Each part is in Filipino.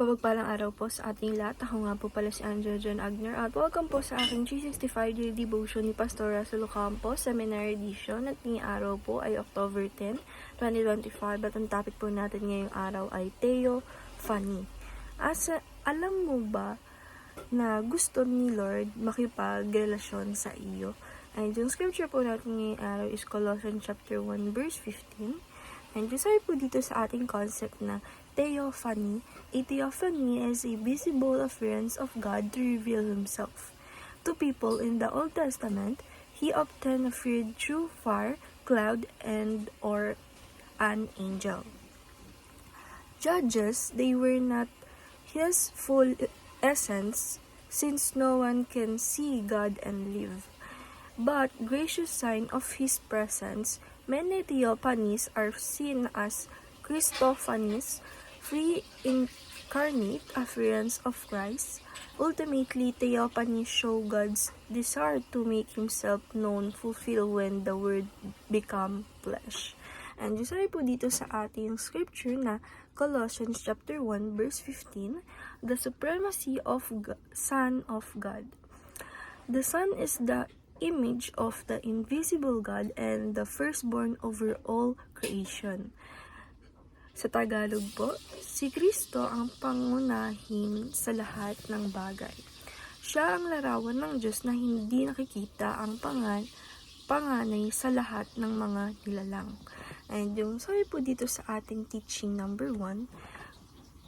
Mapagpalang araw po sa ating lahat. Ako nga po pala si Angela John Agner at welcome po sa aking 365 Daily Devotion ni Pastor Russell Ocampo Seminary Edition at ngayong araw po ay October 10, 2025 at ang topic po natin ngayong araw ay Theo Funny. Asa, alam mo ba na gusto ni Lord makipagrelasyon sa iyo? And yung scripture po natin ngayong araw is Colossians chapter 1 verse 15 And yung sabi po dito sa ating concept na theophany, a theophany is a visible appearance of God to reveal Himself. To people in the Old Testament, He often appeared through fire, cloud, and or an angel. Judges, they were not His full essence, since no one can see God and live. But gracious sign of His presence, many theophanies are seen as Christophanies, free incarnate appearance of Christ. Ultimately, theophanies show God's desire to make Himself known fulfill when the Word become flesh. And yung po dito sa ating scripture na Colossians chapter 1 verse 15, the supremacy of G- Son of God. The Son is the image of the invisible God and the firstborn over all creation. Sa Tagalog po, si Kristo ang pangunahin sa lahat ng bagay. Siya ang larawan ng Diyos na hindi nakikita ang pangan, panganay sa lahat ng mga nilalang. And yung sabi po dito sa ating teaching number 1,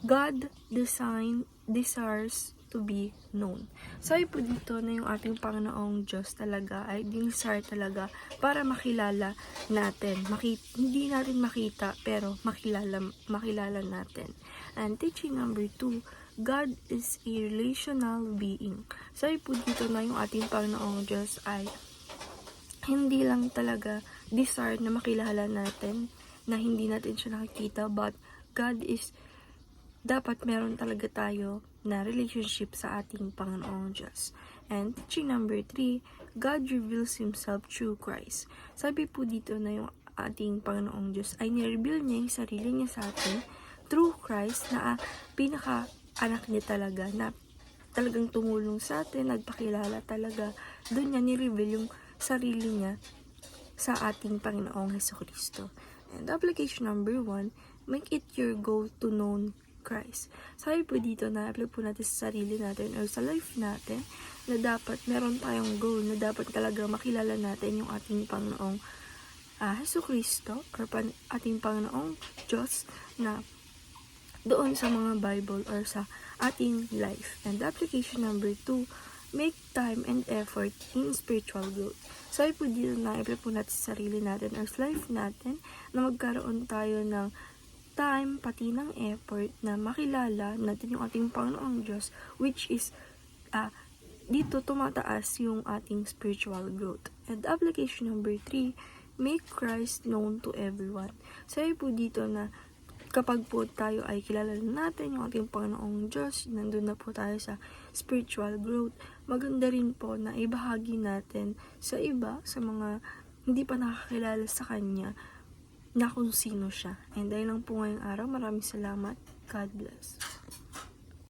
God design desires to be known. Sabi po dito na yung ating Panginoong Diyos talaga ay dinisire talaga para makilala natin. Maki- hindi natin makita pero makilala, makilala natin. And teaching number 2, God is a relational being. Sabi po dito na yung ating Panginoong Diyos ay hindi lang talaga desire na makilala natin na hindi natin siya nakikita but God is dapat meron talaga tayo na relationship sa ating Panginoong Diyos. And teaching number 3, God reveals Himself through Christ. Sabi po dito na yung ating Panginoong Diyos ay nireveal niya yung sarili niya sa atin through Christ na ah, pinaka-anak niya talaga na talagang tumulong sa atin, nagpakilala talaga. Doon niya nireveal yung sarili niya sa ating Panginoong Heso Kristo. And application number one, make it your goal to know Christ. Sabi po dito na apply po natin sa sarili natin or sa life natin na dapat meron tayong goal na dapat talaga makilala natin yung ating Panginoong uh, Heso Kristo or pan, ating Panginoong Diyos na doon sa mga Bible or sa ating life. And application number two, make time and effort in spiritual growth. Sabi po dito na i po natin sa sarili natin or sa life natin na magkaroon tayo ng time pati ng effort na makilala natin yung ating Panginoong Diyos which is uh, dito tumataas yung ating spiritual growth. And application number three, make Christ known to everyone. Sabi po dito na kapag po tayo ay kilala na natin yung ating Panginoong Diyos, nandun na po tayo sa spiritual growth, maganda rin po na ibahagi natin sa iba, sa mga hindi pa nakakilala sa Kanya, na kung sino siya. And dahil lang po ngayong araw, maraming salamat. God bless.